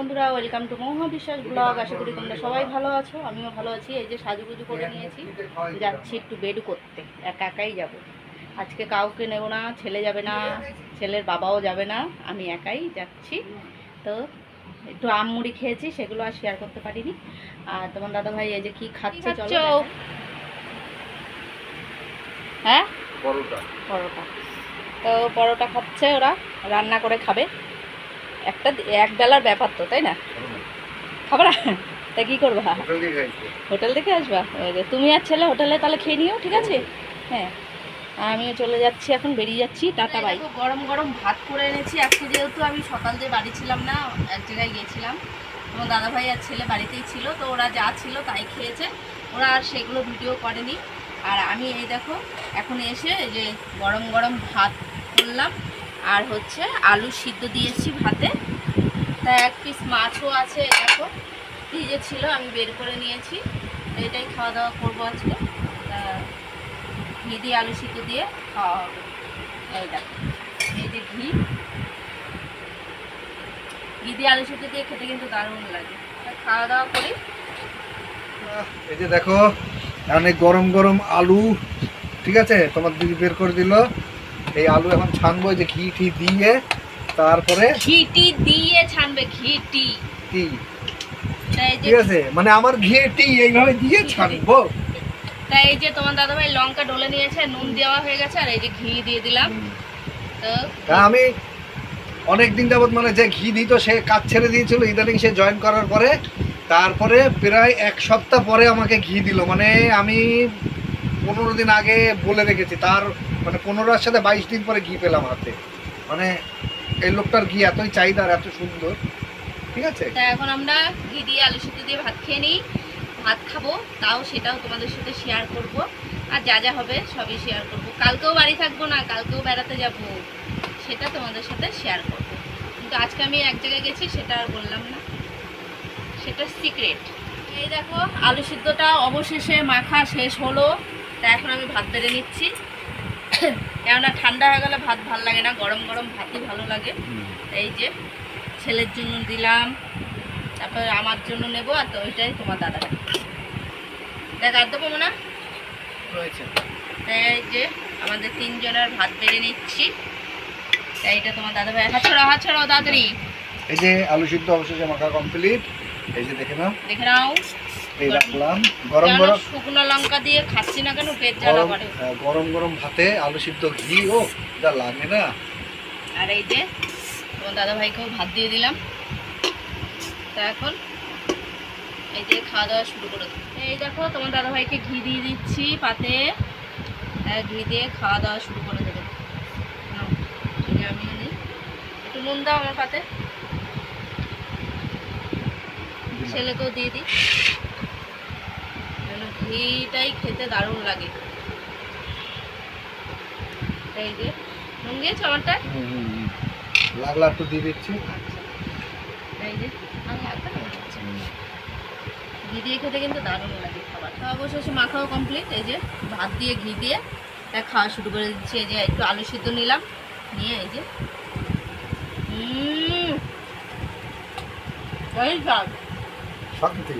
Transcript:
বন্ধুরা welcome two মহা বিশ্বাস ব্লগ আশা করি তোমরা সবাই ভালো আছো আমিও ভালো আছি। এই যে সাজুগুজু করে নিয়েছি যাচ্ছি একটু বেড করতে একা একাই যাব। আজকে কাউকে নেব না ছেলে যাবে না ছেলের বাবাও যাবে না আমি একাই যাচ্ছি। তো একটু আম মুড়ি খেয়েছি সেগুলো আর শেয়ার করতে পারিনি। আর তোমার দাদা ভাই এই যে কি খাচ্ছে চলো হ্যাঁ? পরোটা। পরোটা। তো পরোটা খাচ্ছে ওরা রান্না করে খাবে। একটা এক বেলার ব্যাপার তো তাই না? খাবার তা কি করবা? হোটেল থেকে আসবা। তুমি আর ছেলে হোটেলে তাহলে খেয়ে নিও ঠিক আছে? হ্যাঁ। আমিও চলে যাচ্ছি এখন বেরিয়ে যাচ্ছি টাটা বাই। গরম গরম ভাত করে এনেছি। আজকে যেহেতু আমি সকাল দিয়ে বাড়ি ছিলাম না এক জায়গায় গিয়েছিলাম। তোমার দাদাভাই আর ছেলে বাড়িতেই ছিল তো ওরা যা ছিল তাই খেয়েছে। ওরা আর সেগুলো ভিডিও করেনি। আর আমি এই দেখো এখন এসে যে গরম গরম ভাত করলাম। আর হচ্ছে আলু সিদ্ধ দিয়েছি ভাতে। তা এক পিস মাছও আছে, দেখো। ভিজে ছিল, আমি বের করে নিয়েছি। এটাই খাওয়া দাওয়া করব আজকে। ঘি দিয়ে আলু সিদ্ধ দিয়ে খাওয়া হবে। এই দেখো, এই যে ঘি। ঘি দিয়ে আলু সিদ্ধ দিয়ে খেতে কিন্তু দারুণ লাগে। খাওয়া দাওয়া করি। এই যে দেখো অনেক গরম গরম আলু, ঠিক আছে? তোমার দিদি বের করে দিল। এই আলু এখন ছানবো যে ঘি টি দিয়ে তারপরে ঘিটি দিয়ে ছানবে ঘিটি। এই ঠিক আছে? মানে আমার ঘি টি এইভাবে দিয়ে ছানবো? তা এই যে তোমার দাদা ভাই লঙ্কা ডলে নিয়েছে নুন দেওয়া হয়ে গেছে আর এই যে ঘি দিয়ে দিলাম। তো তা আমি অনেক দিন যাবত মানে যে ঘি দিত সে কাজ ছেড়ে দিয়েছিল ইদানিং সে জয়েন করার পরে তারপরে প্রায় এক সপ্তাহ পরে আমাকে ঘি দিল। মানে আমি পনেরো দিন আগে বলে রেখেছি তার মানে পনেরোর সাথে বাইশ দিন পরে ঘি পেলাম হাতে। মানে এই লোকটার ঘি এতই চাহিদা আর এত সুন্দর। ঠিক আছে? এখন আমরা ঘি দিয়ে আলু সিদ্ধ দিয়ে ভাত খেয়ে নিই। ভাত খাব, তাও সেটাও তোমাদের সাথে শেয়ার করব। আর যা যা হবে সবই শেয়ার করব। কালকেও বাড়ি থাকব না, কালকেও বেড়াতে যাব। সেটা তোমাদের সাথে শেয়ার করব। কিন্তু আজকে আমি এক জায়গায় গেছি, সেটা আর বললাম না। সেটা সিক্রেট এই দেখো, আলু সিদ্ধটা অবশেষে মাখা শেষ হলো। তা এখন আমি ভাত বেড়ে নিচ্ছি। কেননা ঠান্ডা হয়ে গেলে ভাত ভালো লাগে না গরম গরম ভাতই ভালো লাগে। এই যে ছেলের জন্য দিলাম তারপর আমার জন্য নেব আর তো ওইটাই তোমার দাদা দেখ আর দেবো না রয়েছে। এই যে আমাদের তিনজনের ভাত বেড়ে নিচ্ছি। তাই এটা তোমার দাদা ভাই হাত ছড়াও হাত ছড়াও তাড়াতাড়ি। এই যে আলু সিদ্ধ অবশেষে মাখা কমপ্লিট এই যে দেখে নাও। দেখে নাও। এই রাখলাম। গরম গরম শুকনো লঙ্কা দিয়ে খাচ্ছি না কেন? পেট জ্বালা করে গরম গরম ভাতে আলু সিদ্ধ ঘি ও যা লাগে না। আর এই যে তোমার দাদা ভাইকেও ভাত দিয়ে দিলাম। তা এখন এই যে খাওয়া দাওয়া শুরু করে এই দেখো তোমার দাদা ভাইকে ঘি দিয়ে দিচ্ছি পাতে। ঘি দিয়ে খাওয়া দাওয়া শুরু করে দেবে। যে একটু নুন দাও আমার পাতে। ছেলেকেও দিয়ে দিই। ঘিটাই খেতে দারুণ লাগে। এই যে নুন দিয়েছ আমারটা হুম, হুম, হুম। লাগলা একটু দিয়ে দিচ্ছি। এই যে আমি একটা বানাচ্ছি। ঘি দিয়ে খেতে কিন্তু দারুণ লাগে খাবার। তো অবশেষে মাখাও কমপ্লিট এই যে ভাত দিয়ে ঘি দিয়ে। তা খাওয়া শুরু করে দিচ্ছি। এই যে একটু আলু সিদ্ধ নিলাম। নিয়ে এই যে। স্বাদ। সব দিতে